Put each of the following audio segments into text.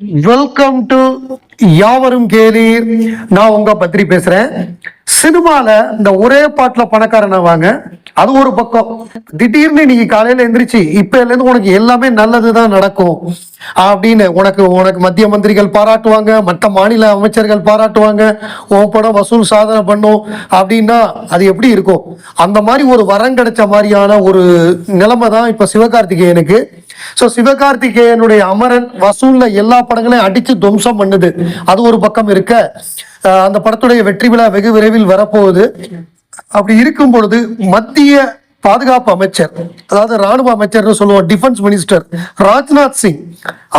Welcome to யாவரும் கேளீர். நான் உங்க பத்திரி பேசுறேன். சினிமால இந்த ஒரே பாட்டுல பணக்காரன் வாங்க. அது ஒரு பக்கம். திடீர்னு நீங்க காலையில எந்திரிச்சு இப்ப இருந்து உனக்கு எல்லாமே நல்லதுதான் நடக்கும். அப்படின்னு உனக்கு உனக்கு மத்திய மந்திரிகள் பாராட்டுவாங்க மற்ற மாநில அமைச்சர்கள் பாராட்டுவாங்க. உன் படம் வசூல் சாதனை பண்ணும். அப்படின்னா அது எப்படி இருக்கும்? அந்த மாதிரி ஒரு வரம் கிடைச்ச மாதிரியான ஒரு நிலைமை தான் இப்ப சிவகார்த்திகேயனுக்கு. ஸோ சிவகார்த்திகேயனுடைய அமரன் வசூல்ல எல்லா படங்களையும் அடிச்சு துவம்சம் பண்ணுது. அது ஒரு பக்கம் இருக்க. அந்த படத்துடைய வெற்றி விழா வெகு விரைவில் வரப்போகுது. அப்படி இருக்கும் பொழுது மத்திய பாதுகாப்பு அமைச்சர் அதாவது ராணுவ அமைச்சர்னு சொல்லுவோம் டிஃபென்ஸ் மினிஸ்டர் ராஜ்நாத் சிங்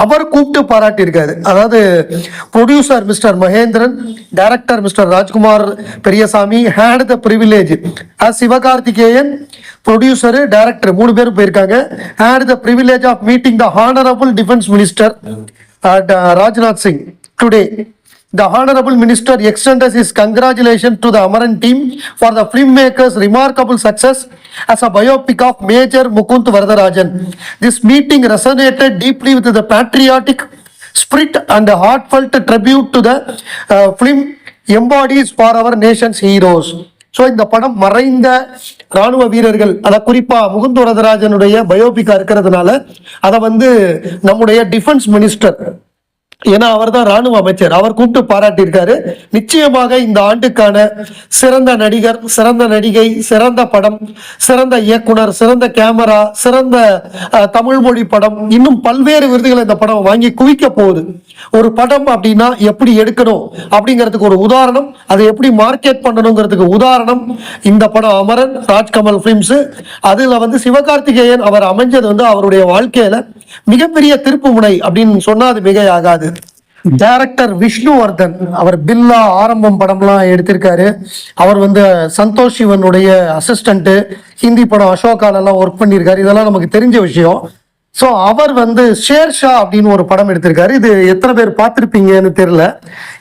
அவர் கூப்பிட்டு பாராட்டியிருக்காரு. அதாவது producer mister Mahendran director mister Rajkumar Periyasamy had the privilege Sivakarthikeyan producer director மூணு பேரும் போயிருக்காங்க. Had the privilege of meeting the honourable defence minister Rajnath Singh today The Honorable Minister extends his congratulations to the Amaran team for the filmmaker's remarkable success as a biopic of Major Mukund Varadarajan. This meeting resonated deeply with the patriotic spirit and the heartfelt tribute to the uh, film embodies for our nation's heroes. So இந்த படம் மறைந்த ராணுவ வீரர்கள் அதை குறிப்பாக முகுந்த வரதராஜனுடைய பயோபிக்கா இருக்கிறதுனால அதை வந்து நம்முடைய டிஃபென்ஸ் மினிஸ்டர் ஏன்னா அவர் தான் ராணுவ அமைச்சர். அவர் கூப்பிட்டு பாராட்டியிருக்காரு. நிச்சயமாக இந்த ஆண்டுக்கான சிறந்த நடிகர் சிறந்த நடிகை சிறந்த படம் சிறந்த இயக்குனர் சிறந்த கேமரா சிறந்த தமிழ் மொழி படம் இன்னும் பல்வேறு விருதுகளை இந்த படம் வாங்கி குவிக்க போகுது. ஒரு படம் அப்படின்னா எப்படி எடுக்கணும் அப்படிங்கிறதுக்கு ஒரு உதாரணம் அதை எப்படி மார்க்கெட் பண்ணணுங்கிறதுக்கு உதாரணம் இந்த படம் அமரன் ராஜ்கமல் ஃபிலிம்ஸ் அதுல வந்து சிவகார்த்திகேயன் அவர் அமைஞ்சது வந்து அவருடைய வாழ்க்கையில மிகப்பெரிய திருப்பு முனை அப்படின்னு சொன்னா அது மிகையாகாது டைரக்டர் விஷ்ணுவர்தன் அவர் பில்லா ஆரம்பம் படம்லாம் எடுத்திருக்காரு. அவர் வந்து சந்தோஷ் சிவனுடைய அசிஸ்டண்ட்டு ஹிந்தி படம் அசோகாலெல்லாம் ஒர்க் பண்ணியிருக்காரு. இதெல்லாம் நமக்கு தெரிஞ்ச விஷயம். ஸோ அவர் வந்து ஷேர்ஷா அப்படின்னு ஒரு படம் எடுத்திருக்காரு. இது எத்தனை பேர் பார்த்துருப்பீங்கன்னு தெரியல.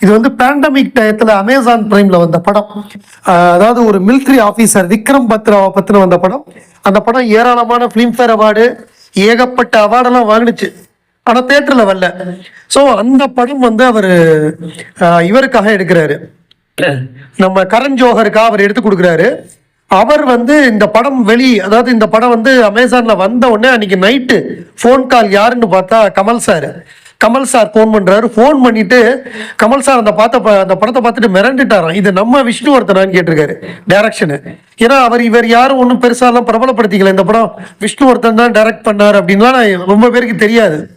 இது வந்து பேண்டமிக் டயத்தில் அமேசான் பிரைம்ல வந்த படம். ஆஹ் அதாவது ஒரு மிலிட்ரி ஆஃபீஸர் விக்ரம் பத்ராவை பற்றின வந்த படம். அந்த படம் ஏராளமான ஃபிலிம்ஃபேர் அவார்டு ஏகப்பட்ட அவார்டெல்லாம் வாங்கினுச்சு ஆனால் தேட்டரில் வரல. ஸோ அந்த படம் வந்து அவர் இவருக்காக எடுக்கிறாரு. நம்ம கரண் ஜோஹருக்காக அவர் எடுத்து கொடுக்குறாரு. அவர் வந்து இந்த படம் வெளி அதாவது இந்த படம் வந்து அமேசானில் வந்த உடனே அன்னைக்கு நைட்டு ஃபோன் கால் யாருன்னு பார்த்தா Kamal sir Kamal sir phone பண்ணுறாரு ஃபோன் பண்ணிட்டு கமல் சார் அந்த பார்த்த ப- அந்த படத்தை பார்த்துட்டு மிரண்டுட்டாராம். இது நம்ம விஷ்ணுவர்த்தனான்னு கேட்டிருக்காரு. டேரக்ஷனு ஏன்னா அவர் இவர் யாரும் ஒன்றும் பெருசாலாம் பிரபலப்படுத்திக்கல. இந்த படம் விஷ்ணுவர்தன் தான் டைரக்ட் பண்ணார் அப்படின்லாம் நான் ரொம்ப பேருக்கு தெரியாது.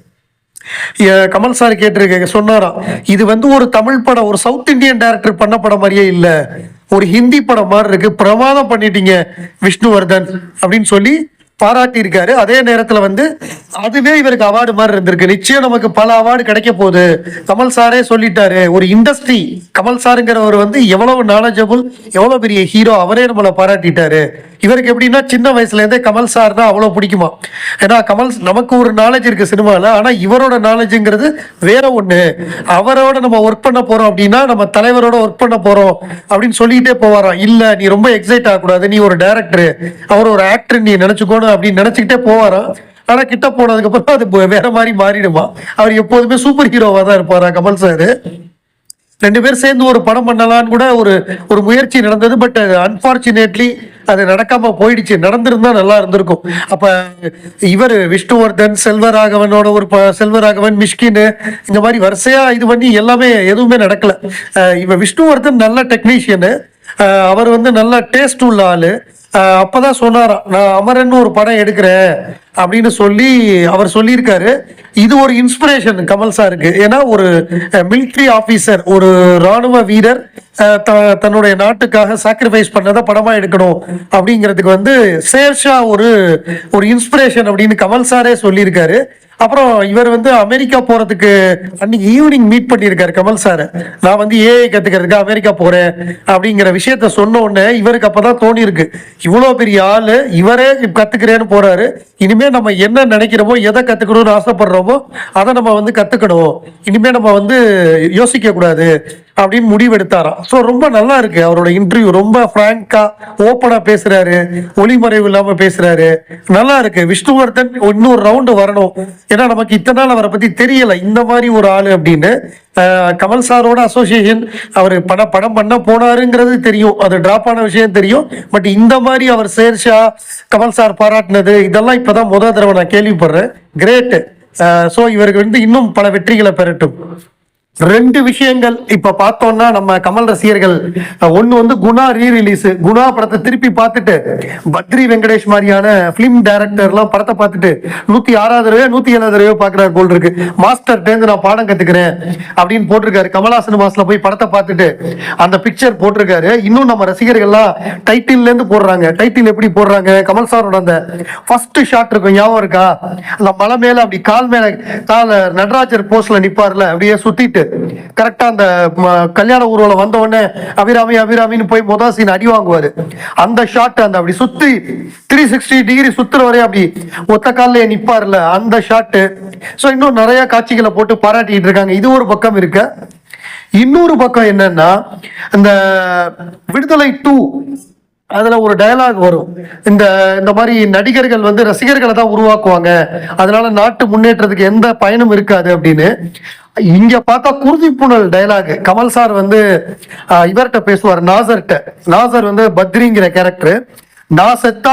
ஏ- கமல் சார் கேட்டிருக்க சொன்னாராம். இது வந்து ஒரு தமிழ் படம். ஒரு சவுத் இந்தியன் டேரக்டர் பண்ண படம் மாதிரியே இல்லை. ஒரு ஹிந்தி படம் மாதிரி இருக்கு. பிரமாதம் பண்ணிட்டீங்க விஷ்ணுவர்தன் அப்படின்னு சொல்லி பாராட்டியிருக்காரு. அதே நேரத்தில் வந்து அதுவே இவருக்கு அவார்டு மாதிரி இருந்திருக்கு. நிச்சயம் நமக்கு பல அவார்டு கிடைக்க போகுது. கமல் சாரே சொல்லிட்டாரு. ஒரு இண்டஸ்ட்ரி கமல் சாருங்கிறவர் வந்து எவ்வளவு நாலேஜபிள் எவ்வளவு பெரிய ஹீரோ அவரே நம்மளை பாராட்டிட்டாரு. இவருக்கு எப்படின்னா சின்ன வயசுலேருந்தே கமல் சார் தான் அவ்வளோ பிடிக்குமா? ஏன்னா கமல் நமக்கு ஒரு நாலேஜ் இருக்குது சினிமாவில் ஆனால் இவரோட நாலேஜுங்கிறது வேற ஒன்று அவரோட நம்ம ஒர்க் பண்ண போகிறோம் அப்படின்னா நம்ம தலைவரோட ஒர்க் பண்ண போகிறோம் அப்படின்னு சொல்லிக்கிட்டே போவாராம். இல்லை நீ ரொம்ப எக்ஸைட் ஆகக்கூடாது. நீ ஒரு டைரக்டர் அவர் ஒரு ஆக்டர் நீ நினச்சிக்கோ போகணும் அப்படின்னு நினச்சிக்கிட்டே போவாராம் ஆனால் கிட்ட போனதுக்கப்புறம் அது வேற மாதிரி மாறிடுமா? அவர் எப்போதுமே சூப்பர் ஹீரோவாக தான் இருப்பாரா கமல் சார் ரெண்டு பேர் சேர்ந்து ஒரு படம் பண்ணலாம்னு கூட ஒரு ஒரு முயற்சி நடந்தது பட் அன்பார்ச்சுனேட்லி அது நடக்காம போயிடுச்சு. நடந்திருந்தா நல்லா இருந்திருக்கும். அப்ப இவர் விஷ்ணுவர்தன் செல்வராகவனோட ஒரு ப- செல்வராகவன் மிஷ்கின் இந்த மாதிரி வரிசையா இது பண்ணி எல்லாமே எதுவுமே நடக்கல. இவ இவன் விஷ்ணுவர்தன் நல்ல டெக்னீஷியனு அவர் வந்து நல்ல டேஸ்ட் உள்ள ஆளு. அப்பதான் சொன்னாராம் நான் அமரன் ஒரு படம் எடுக்கிறேன். அப்படின்னு சொல்லி அவர் சொல்லியிருக்காரு. இது ஒரு இன்ஸ்பிரேஷன் கமல் சாருக்கு. ஏன்னா ஒரு மிலிட்ரி ஆஃபீஸர் ஒரு ராணுவ வீரர் த- தன்னுடைய நாட்டுக்காக சாக்ரிஃபைஸ் பண்ணதை படமா எடுக்கணும் அப்படிங்கிறதுக்கு வந்து சேர்ஷா ஒரு ஒரு இன்ஸ்பிரேஷன் அப்படின்னு கமல் சாரே சொல்லியிருக்காரு. அப்புறம் இவர் வந்து அமெரிக்கா போறதுக்கு அன்னைக்கு ஈவினிங் மீட் பண்ணியிருக்காரு கமல் சார். நான் வந்து ஏஐ கத்துக்கிறதுக்கு அமெரிக்கா போறேன் அப்படிங்கிற விஷயத்த சொன்ன உடனே இவருக்கு அப்பதான் தோணி இருக்கு இவ்வளவு பெரிய ஆளு இவரே கத்துக்கிறேன்னு போறாரு. இனிமே நம்ம என்ன நினைக்கிறோமோ எதை கத்துக்கணும்னு ஆசைப்படுறோமோ அதை நம்ம வந்து கத்துக்கணும். இனிமே நம்ம வந்து யோசிக்க கூடாது அப்படின்னு முடிவெடுத்தாராம். ஸோ ரொம்ப நல்லா இருக்கு. அவரோட இன்டர்வியூ ரொம்ப ஃப்ராங்கா ஓப்பனா பேசுறாரு. ஒளிமறைவு இல்லாம பேசுறாரு. நல்லா இருக்கு. விஷ்ணுவர்தன் இன்னொரு ரவுண்டு வரணும். ஏன்னா நமக்கு இத்தனை நாள் அவரை பத்தி தெரியல. இந்த மாதிரி ஒரு ஆளு அப்படின்னு கமல் சாரோட அசோசியேஷன் அவர் பட படம் பண்ண போனாருங்கிறது தெரியும். அது ட்ராப் ஆன விஷயம் தெரியும். பட் இந்த மாதிரி அவர் சேர்ஷா கமல் சார் பாராட்டினது இதெல்லாம் இப்போதான் முதல் தடவை நான் கேள்விப்படுறேன். கிரேட்டு ஸோ இவருக்கு வந்து இன்னும் பல வெற்றிகளை பெறட்டும். ரெண்டு விஷயங்கள் இப்ப பார்த்தோம்னா நம்ம கமல் ரசிகர்கள் ஒன்னு வந்து குணா ரீ ரிலீஸ் குணா படத்தை திருப்பி பார்த்துட்டு பத்ரி வெங்கடேஷ் மாதிரியான பிலிம் டைரக்டர் எல்லாம் படத்தை பார்த்துட்டு நூத்தி ஆறாவது தடவையோ நூத்தி ஏழாவது தடவையோ பாக்குறாரு போல் இருக்கு. மாஸ்டர் டேந்து நான் பாடம் கத்துக்கிறேன் அப்படின்னு போட்டிருக்காரு. கமலாசன் மாஸ்ல போய் படத்தை பார்த்துட்டு அந்த பிக்சர் போட்டிருக்காரு. இன்னும் நம்ம ரசிகர்கள்லாம் டைட்டில் இருந்து போடுறாங்க. டைட்டில் எப்படி போடுறாங்க? கமல் சாரோட அந்த ஃபர்ஸ்ட் ஷாட் இருக்கும் ஞாபகம் இருக்கா? அந்த மலை மேல அப்படி கால் மேல கால நடராஜர் போஸ்ட்ல நிப்பார்ல அப்படியே சுத்திட்டு கரெக்டா அந்த கல்யாண ஊர்வலம் வந்த உடனே அபிராமி அபிராமின்னு போய் முத சீன் அடி வாங்குவாரு. அந்த ஷாட் அந்த அப்படி சுத்தி த்ரீ சிக்ஸ்டி டிகிரி சுத்துற வரையும் அப்படி ஒத்த கால்ல நிற்பார்ல அந்த ஷாட்டு ஸோ இன்னும் நிறைய காட்சிகளை போட்டு பாராட்டிட்டு இருக்காங்க. இது ஒரு பக்கம் இருக்கு. இன்னொரு பக்கம் என்னன்னா இந்த விடுதலை டூ அதில் ஒரு டயலாக் வரும். இந்த இந்த மாதிரி நடிகர்கள் வந்து ரசிகர்களை தான் உருவாக்குவாங்க. அதனால நாட்டு முன்னேற்றத்துக்கு எந்த பயனும் இருக்காது அப்படின்னு. இங்க பார்த்தா குருதி புனல் டயலாக் கமல் சார் வந்து இவர்கிட்ட பேசுவார் நாசர்கிட்ட. நாசர் வந்து பத்ரிங்கிற கேரக்டர் நான் செத்தா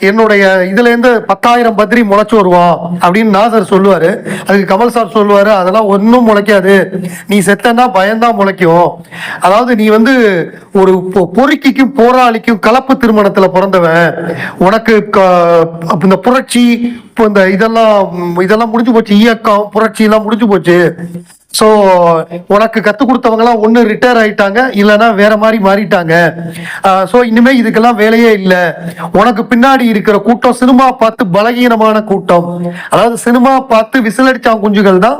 என்னுடைய இதுலேருந்து பத்தாயிரம் பத்திரி முளைச்சு வருவோம் அப்படின்னு நான் சார் சொல்லுவார். அதுக்கு கமல் சார் சொல்லுவார் அதெல்லாம் ஒன்றும் முளைக்காது. நீ செத்தன்னா பயந்தான் முளைக்கும். அதாவது நீ வந்து ஒரு பொ- பொறுக்கிக்கும் போராளிக்கும் கலப்பு திருமணத்தில் பிறந்தவன். உனக்கு இந்த புரட்சி இப்போ இந்த இதெல்லாம் இதெல்லாம் முடிஞ்சு போச்சு. இயக்கம் புரட்சி எல்லாம் முடிஞ்சு போச்சு. ஸோ உனக்கு கற்றுக் கொடுத்தவங்கலாம் ஒன்று ரிட்டையர் ஆயிட்டாங்க இல்லைன்னா வேற மாதிரி மாறிட்டாங்க. ஸோ இனிமே இதுக்கெல்லாம் வேலையே இல்லை. உனக்கு பின்னாடி இருக்கிற கூட்டம் சினிமா பார்த்து பலகீனமான கூட்டம். அதாவது சினிமா பார்த்து விசிலடிச்சான் குஞ்சுகள் தான்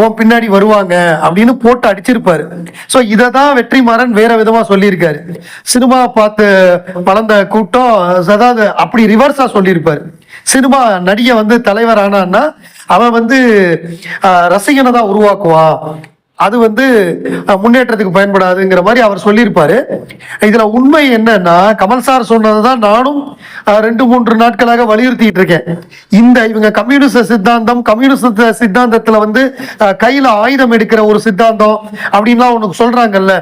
உன் பின்னாடி வருவாங்க அப்படின்னு போட்டு அடிச்சிருப்பாரு. ஸோ இதை தான் வெற்றிமாறன் வேற விதமாக சொல்லியிருக்காரு. சினிமா பார்த்து வளர்ந்த கூட்டம் அதாவது அப்படி ரிவர்ஸா சொல்லியிருப்பாரு. சினிமா நடிகை வந்து தலைவர் ஆனான்னா அவன் வந்து ரசிகனை தான் உருவாக்குவான். அது வந்து முன்னேற்றத்துக்கு பயன்படாதுங்கிற மாதிரி அவர் சொல்லியிருப்பாரு. இதுல உண்மை என்னன்னா கமல் சார் சொன்னதுதான் நானும் ரெண்டு மூன்று நாட்களாக வலியுறுத்திட்டு இருக்கேன். இந்த இவங்க கம்யூனிஸ்ட சித்தாந்தம் கம்யூனிஸ்ட் சித்தாந்தத்துல வந்து கையில ஆயுதம் எடுக்கிற ஒரு சித்தாந்தம் அப்படின்லாம் உனக்கு சொல்றாங்கல்ல.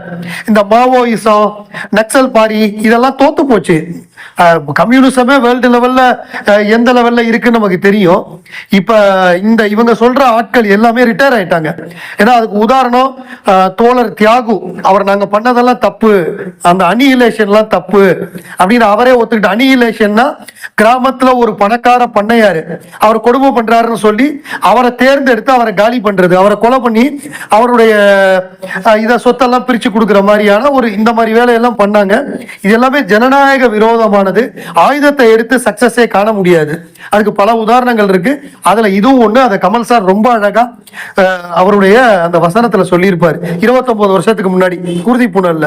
இந்த மாவோயிசம் நக்சல் பாரி இதெல்லாம் தோத்து போச்சு. கம்யூனிசமே வேர்ல்டு லெவல்ல எந்த லெவல்ல இருக்குன்னு நமக்கு தெரியும். இப்ப இந்த இவங்க சொல்ற ஆட்கள் எல்லாமே ரிட்டையர் ஆயிட்டாங்க. ஏன்னா அதுக்கு உதாரணம் காரணம் தோழர் தியாகு அவர் நாங்க பண்ணதெல்லாம் தப்பு அந்த அனிஹிலேஷன்லாம் தப்பு அப்படின்னு அவரே ஒத்துக்கிட்டு அனிஹிலேஷன்னா கிராமத்துல ஒரு பணக்கார பண்ணையாரு அவர் கொடுமை பண்ணுறாருன்னு சொல்லி அவரை தேர்ந்தெடுத்து அவரை காலி பண்றது அவரை கொலை பண்ணி அவருடைய இதை சொத்தெல்லாம் பிரிச்சு கொடுக்குற மாதிரியான ஒரு இந்த மாதிரி வேலையெல்லாம் பண்ணாங்க. இது எல்லாமே ஜனநாயக விரோதமானது. ஆயுதத்தை எடுத்து சக்ஸஸே காண முடியாது. அதுக்கு பல உதாரணங்கள் இருக்கு. அதுல இதுவும் ஒண்ணு அதை கமல் சார் ரொம்ப அழகா அவருடைய அந்த வசனத்தை வசனத்துல சொல்லியிருப்பார். இருபத்தொன்பது வருஷத்துக்கு முன்னாடி குருதி புனல்ல